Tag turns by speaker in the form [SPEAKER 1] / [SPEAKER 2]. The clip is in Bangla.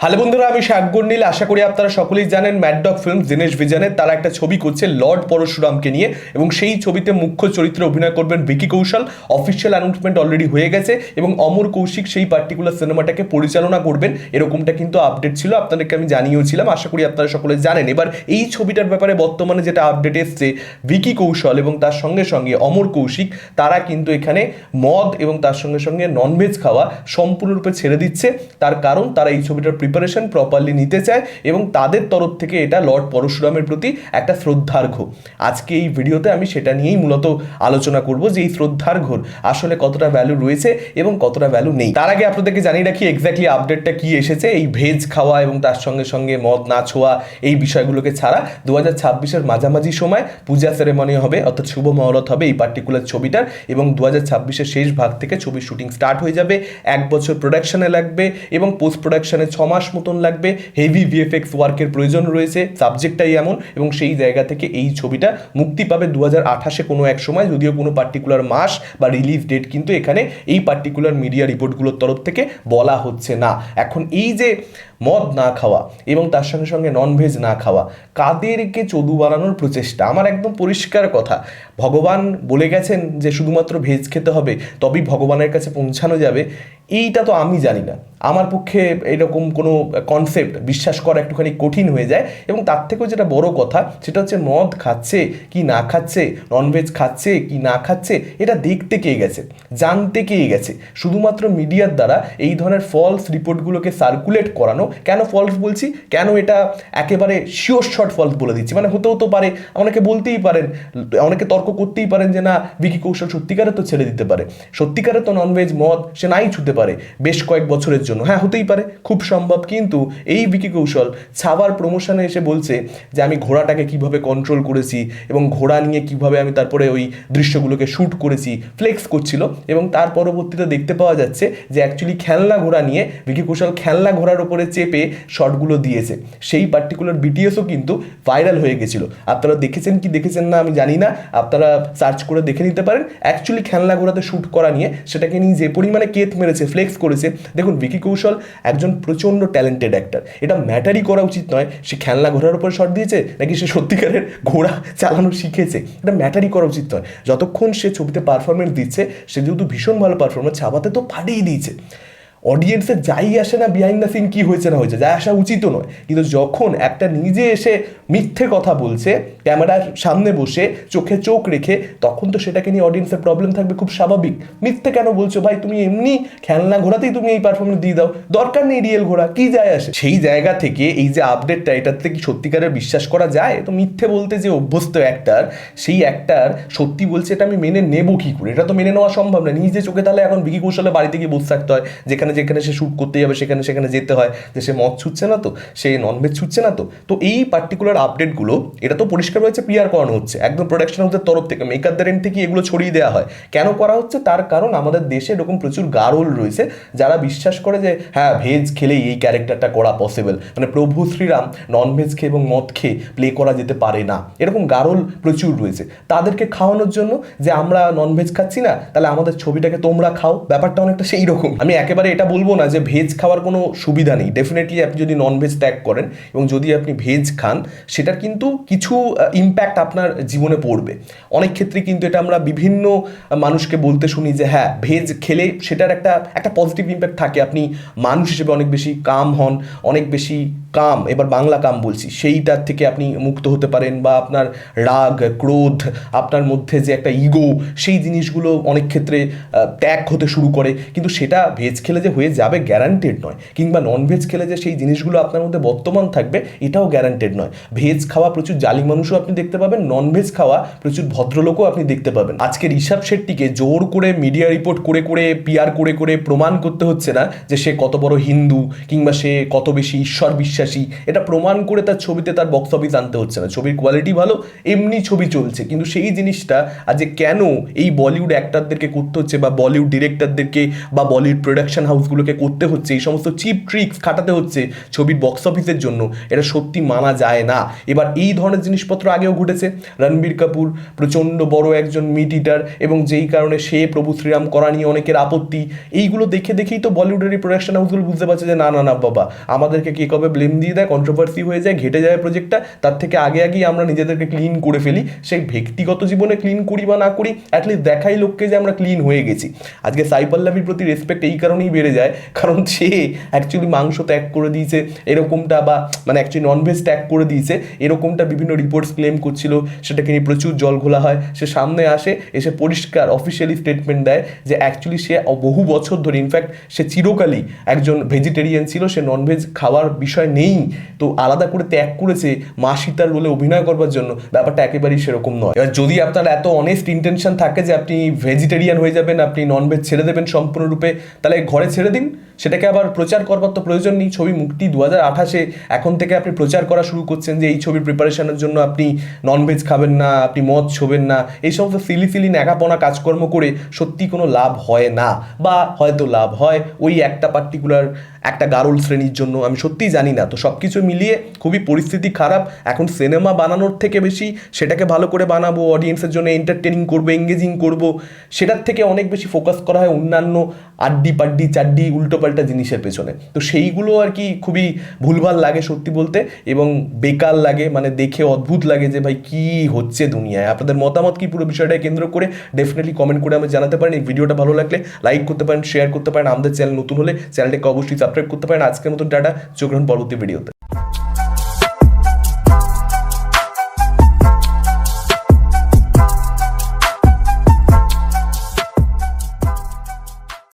[SPEAKER 1] হ্যালো বন্ধুরা, আমি শাকগুর নীল। আশা করি আপনারা সকলেই জানেন ম্যাডডগ ফিল্ম দিনেশ বিজনের তারা একটা ছবি করছে লর্ড পরশুরামকে নিয়ে, এবং সেই ছবিতে মুখ্য চরিত্রে অভিনয় করবেন ভিকি কৌশল। অফিসিয়াল অ্যানাউন্সমেন্ট অলরেডি হয়ে গেছে, এবং অমর কৌশিক সেই পার্টিকুলার সিনেমাটাকে পরিচালনা করবেন। এরকমটা কিন্তু আপডেট ছিল, আপনাদেরকে আমি জানিয়েওছিলাম আশা করি আপনারা সকলে জানেন। এবার এই ছবিটার ব্যাপারে বর্তমানে যেটা আপডেট এসছে ভিকি কৌশল এবং তার সঙ্গে সঙ্গে অমর কৌশিক, তারা কিন্তু এখানে মদ এবং তার সঙ্গে সঙ্গে ননভেজ খাওয়া সম্পূর্ণরূপে ছেড়ে দিচ্ছে। তার কারণ, তারা এই ছবিটার প্রিপারেশন প্রপারলি নিতে চায় এবং তাদের তরফ থেকে এটা লর্ড পরশুরামের প্রতি একটা শ্রদ্ধার্ঘ্য আজকে এই ভিডিওতে আমি সেটা নিয়েই মূলত আলোচনা করব যে এই শ্রদ্ধার্ঘ্যর আসলে কতটা ভ্যালু রয়েছে এবং কতটা ভ্যালু নেই। তার আগে আপনাদেরকে জানিয়ে রাখি এক্স্যাক্টলি আপডেটটা কি এসেছে, এই ভেজ খাওয়া এবং তার সঙ্গে সঙ্গে মদ না ছোঁয়া, এই বিষয়গুলোকে ছাড়া দু হাজার ছাব্বিশের মাঝামাঝি সময় পূজা সেরেমনি হবে, অর্থাৎ শুভ মহরত হবে এই পার্টিকুলার ছবিটার এবং দু হাজার ছাব্বিশের শেষ ভাগ থেকে ছবির শুটিং স্টার্ট হয়ে যাবে। এক বছর প্রোডাকশনে লাগবে এবং পোস্ট প্রোডাকশনে ছ মাস মতন লাগবে। হেভি ভিএফএক্স ওয়ার্কের প্রয়োজন রয়েছে। সাবজেক্টটাই এমন এবং সেই জায়গা থেকে এই ছবিটা মুক্তি পাবে দু হাজার আঠাশে কোনো এক সময়, যদিও কোনো পার্টিকুলার মাস বা রিলিজ ডেট কিন্তু এখানে এই পার্টিকুলার মিডিয়া রিপোর্টগুলোর তরফ থেকে বলা হচ্ছে না। এখন এই যে মদ না খাওয়া এবং তার সঙ্গে সঙ্গে ননভেজ না খাওয়া, কাদেরকে চদু বানানোর প্রচেষ্টা? আমার একদম পরিষ্কার কথা। ভগবান বলে গেছেন যে শুধুমাত্র ভেজ খেতে হবে, তবেই ভগবানের কাছে পৌঁছানো যাবে। এইটা তো আমি জানি না। আমার পক্ষে এরকম কোনো কনসেপ্ট বিশ্বাস করা একটুখানি কঠিন হয়ে যায় এবং তার থেকেও যেটা বড় কথা, সেটা হচ্ছে মদ খাচ্ছে কি না খাচ্ছে ননভেজ খাচ্ছে কি না খাচ্ছে, এটা দেখতে কে গেছে, জানতে কে গেছে? শুধুমাত্র মিডিয়ার দ্বারা এই ধরনের ফলস রিপোর্টগুলোকে সার্কুলেট করানো কেন ফলস বলছি? কেন এটা একেবারে শিওর শর্ট ফলস বলে দিচ্ছি? মানে হতেও তো পারে, অনেকে বলতেই পারেন, অনেকে তর্ক করতেই পারেন যে না বিকি কৌশল সত্যিকারে তো ছেড়ে দিতে পারে। সত্যিকারে তো ননভেজ মদ সে নাই ছুতে পারে, বেশ কয়েক বছরের জন্য। হ্যাঁ হতেই পারে, খুব সম্ভব। কিন্তু এই বিকি কৌশল ছাবার প্রমোশনে এসে বলছে যে, আমি ঘোড়াটাকে কীভাবে কন্ট্রোল করেছি এবং ঘোড়া নিয়ে কীভাবে আমি তারপরে ওই দৃশ্যগুলোকে শ্যুট করেছি ফ্লেক্স করছিল। এবং তার পরবর্তীতে দেখতে পাওয়া যাচ্ছে যে অ্যাকচুয়ালি খেলনা ঘোড়া নিয়ে বিকি কৌশল খেলনা ঘোড়ার উপরে চেপে শটগুলো দিয়েছে। সেই পার্টিকুলার বিটিএসও কিন্তু ভাইরাল হয়ে গেছিল। আপনারা দেখেছেন কি দেখেছেন না আমি জানি না। আপনারা সার্চ করে দেখে নিতে পারেন। অ্যাকচুয়ালি খেলনা ঘোড়াতে শ্যুট করা নিয়ে সেটাকে নিয়ে যে পরিমাণে কেত মেরেছে ফ্লেক্স করেছে, দেখুন বিকি কৌশল একজন প্রচণ্ড ট্যালেন্টেড অ্যাক্টার এটা ম্যাটারই করা উচিত নয় সে খেলনা ঘোড়ার উপর শট দিয়েছে নাকি সে সত্যিকারের ঘোড়া চালানো শিখেছে। এটা ম্যাটারই করা উচিত নয়। যতক্ষণ সে ছবিতে পারফরমেন্স দিচ্ছে, সে যেহেতু ভীষণ ভালো পারফরমেন্স ছাপাতে তো ফাটিয়ে দিয়েছে। অডিয়েন্সের যাই আসে না বিহাইন্ড দ্য সিন কী হয়েছে না হয়েছে, যাই আসা উচিতও নয়। কিন্তু যখন একটা নিজে এসে মিথ্যে কথা বলছে, ক্যামেরার সামনে বসে, চোখে চোখ রেখে, তখন তো সেটাকে নিয়ে অডিয়েন্সের প্রবলেম থাকবে খুব স্বাভাবিক। মিথ্যে কেন বলছো ভাই? তুমি এমনি খেলনা ঘোরাতেই তুমি এই পারফরমেন্স দিয়ে দাও। দরকার নেই রিয়েল ঘোরা, কি যায় আসে? সেই জায়গা থেকে, এই যে আপডেটটা এটাতে কি সত্যিকারের বিশ্বাস করা যায়? তো মিথ্যে বলতে যে অভ্যস্ত অ্যাক্টার সেই অ্যাক্টার সত্যি বলছে, এটা আমি মেনে নেব কি করে? এটা তো মেনে নেওয়া সম্ভব না। নিজে চোখে তাহলে এখন বিকি কৌশলে বাড়িতে গিয়ে বসে থাকতে হয়, যেখানে যেখানে সে শ্যুট করতে যাবে, সেখানে সেখানে যেতে হয়। যে সে মদ ছুটছে না তো, সে ননভেজ ছুটছে না তো। তো এই পার্টিকুলার আপডেটগুলো এটা তো পরিষ্কার হয়েছে পিআর করানো হচ্ছে। একদম প্রোডাকশন হাউসের তরফ থেকে মেকারদের এন্ড থেকে এগুলো ছড়িয়ে দেওয়া হয়। কেন করা হচ্ছে? তার কারণ আমাদের দেশে এরকম প্রচুর গারোল রয়েছে, যারা বিশ্বাস করে যে হ্যাঁ ভেজ খেলেই এই ক্যারেক্টারটা করা পসিবল মানে প্রভু শ্রীরাম ননভেজ খেয়ে এবং মদ খেয়ে প্লে করা যেতে পারে না। এরকম গারোল প্রচুর রয়েছে। তাদেরকে খাওয়ানোর জন্য যে আমরা ননভেজ খাচ্ছি না, তাহলে আমাদের ছবিটাকে তোমরা খাও। ব্যাপারটা অনেকটা সেই রকম আমি একেবারে এটা বলব না যে ভেজ খাওয়ার কোনো সুবিধা নেই। ডেফিনেটলি আপনি যদি ননভেজ ত্যাগ করেন এবং যদি আপনি ভেজ খান, সেটার কিন্তু কিছু ইম্প্যাক্ট আপনার জীবনে পড়বে। অনেক ক্ষেত্রে কিন্তু এটা আমরা বিভিন্ন মানুষকে বলতে শুনি যে হ্যাঁ ভেজ খেলে সেটার একটা একটা পজিটিভ ইম্প্যাক্ট থাকে। আপনি মানুষ হিসেবে অনেক বেশি কাম হন, অনেক বেশি কাম, এবার বাংলা কাম বলছি, সেইটার থেকে আপনি মুক্ত হতে পারেন বা আপনার রাগ, ক্রোধ, আপনার মধ্যে যে একটা ইগো সেই জিনিসগুলো অনেক ক্ষেত্রে ত্যাগ হতে শুরু করে। কিন্তু সেটা ভেজ খেলে যে হয়ে যাবে গ্যারান্টেড নয়, কিংবা নন ভেজ খেলে যে সেই জিনিসগুলো আপনার মধ্যে বর্তমান থাকবে, এটাও গ্যারান্টেড নয়। ভেজ খাওয়া প্রচুর জালি মানুষও আপনি দেখতে পাবেন নন ভেজ খাওয়া প্রচুর ভদ্রলোকও আপনি দেখতে পাবেন। আজকে ঋষভ শেট্টিকে জোর করে মিডিয়া রিপোর্ট করে করে পিয়ার করে করে প্রমাণ করতে হচ্ছে না যে সে কত বড় হিন্দু, কিংবা সে কত বেশি ঈশ্বর বিশ্বাসী বিশ্বাসী এটা প্রমাণ করে তার ছবিতে তার বক্স অফিস আনতে হচ্ছে না। ছবির কোয়ালিটি ভালো, এমনি ছবি চলছে। কিন্তু সেই জিনিসটা আজ যে কেন এই বলিউড অ্যাক্টারদেরকে করতে হচ্ছে বা বলিউড ডিরেক্টরদেরকে বা বলিউড প্রোডাকশন হাউসগুলোকে করতে হচ্ছে? এই সমস্ত চিপ ট্রিক্স খাটাতে হচ্ছে ছবির বক্স অফিসের জন্য। এটা সত্যি মানা যায় না। এবার এই ধরনের জিনিসপত্র আগেও ঘটেছে। রণবীর কাপুর, প্রচণ্ড বড় একজন মিট ইটার এবং যেই কারণে সে, প্রভু শ্রীরাম করা নিয়ে অনেকের আপত্তি। এইগুলো দেখে দেখেই তো বলিউডের এই প্রোডাকশন হাউসগুলো বুঝতে পারছে যে, না না না, বাবা, আমাদেরকে কে কবে ব্লেম দিয়ে দেয় কন্ট্রোভার্সি হয়ে যায়, ঘেটে যায় প্রজেক্টটা তার থেকে আগে আগেই আমরা নিজেদেরকে ক্লিন করে ফেলি। সেই ব্যক্তিগত জীবনে ক্লিন করি বা না করি অ্যাটলিস্ট দেখাই লোককে যে আমরা ক্লিন হয়ে গেছি। আজকে সাইপাল্লাভির প্রতি রেসপেক্ট এই কারণেই বেড়ে যায়, কারণ সে অ্যাকচুয়ালি মাংস ত্যাগ করে দিয়েছে, এরকমটা বা মানে অ্যাকচুয়ালি ননভেজ ত্যাগ করে দিয়েছে, এরকমটা বিভিন্ন রিপোর্টস ক্লেম করছিল, সেটাকে নিয়ে প্রচুর জল ঘোলা হয়। সে সামনে আসে, এসে পরিষ্কার অফিসিয়ালি স্টেটমেন্ট দেয় যে অ্যাকচুয়ালি সে বহু বছর ধরে ইনফ্যাক্ট সে চিরকালই একজন ভেজিটেরিয়ান ছিল, সে ননভেজ খাওয়ার বিষয় নেই। তো আলাদা করে ত্যাগ করেছে মা সীতার রোলে অভিনয় করবার জন্য। ব্যাপারটা একেবারেই সেরকম নয়। এবার যদি আপনার এত অনেস্ট ইন্টেনশন থাকে যে আপনি ভেজিটেরিয়ান হয়ে যাবেন, আপনি ননভেজ ছেড়ে দেবেন সম্পূর্ণরূপে, তাহলে ঘরে ছেড়ে দিন। সেটাকে আবার প্রচার করবার তো প্রয়োজন নেই। ছবি মুক্তি দু হাজার আঠাশে এখন থেকে আপনি প্রচার করা শুরু করছেন যে এই ছবির প্রিপারেশনের জন্য আপনি ননভেজ খাবেন না, আপনি মদ ছোবেন না। এই সমস্ত সিলি সিলি ন্যাকাপনা কাজকর্ম করে সত্যি কোনো লাভ হয় না। বা হয়তো লাভ হয় ওই একটা পার্টিকুলার একটা গারুল শ্রেণির জন্য, আমি সত্যিই জানি না। তো সব কিছু মিলিয়ে খুবই পরিস্থিতি খারাপ। এখন সিনেমা বানানোর থেকে বেশি সেটাকে ভালো করে বানাবো অডিয়েন্সের জন্য এন্টারটেনিং করব এঙ্গেজিং করব, সেটার থেকে অনেক বেশি ফোকাস করা হয় অন্যান্য আড্ডি পাড্ডি চাড্ডি উল্টোপাল্টা জিনিসের পেছনে। তো সেইগুলো আর কি খুবই ভুলভাল লাগে সত্যি বলতে, এবং বেকার লাগে মানে দেখে অদ্ভুত লাগে যে, ভাই, কি হচ্ছে দুনিয়ায়? আপনাদের মতামত কি? পুরো বিষয়টাকে কেন্দ্র করে ডেফিনেটলি কমেন্ট করে আমি জানাতে পারেন। এই ভিডিওটা ভালো লাগলে লাইক করতে পারেন শেয়ার করতে পারেন। আমাদের চ্যানেল নতুন হলে চ্যানেলটাকে অবশ্যই সাবস্ক্রাইব করতে পারেন আজকের মতো ডাটা চোখ পরবর্তী ভিডিওতে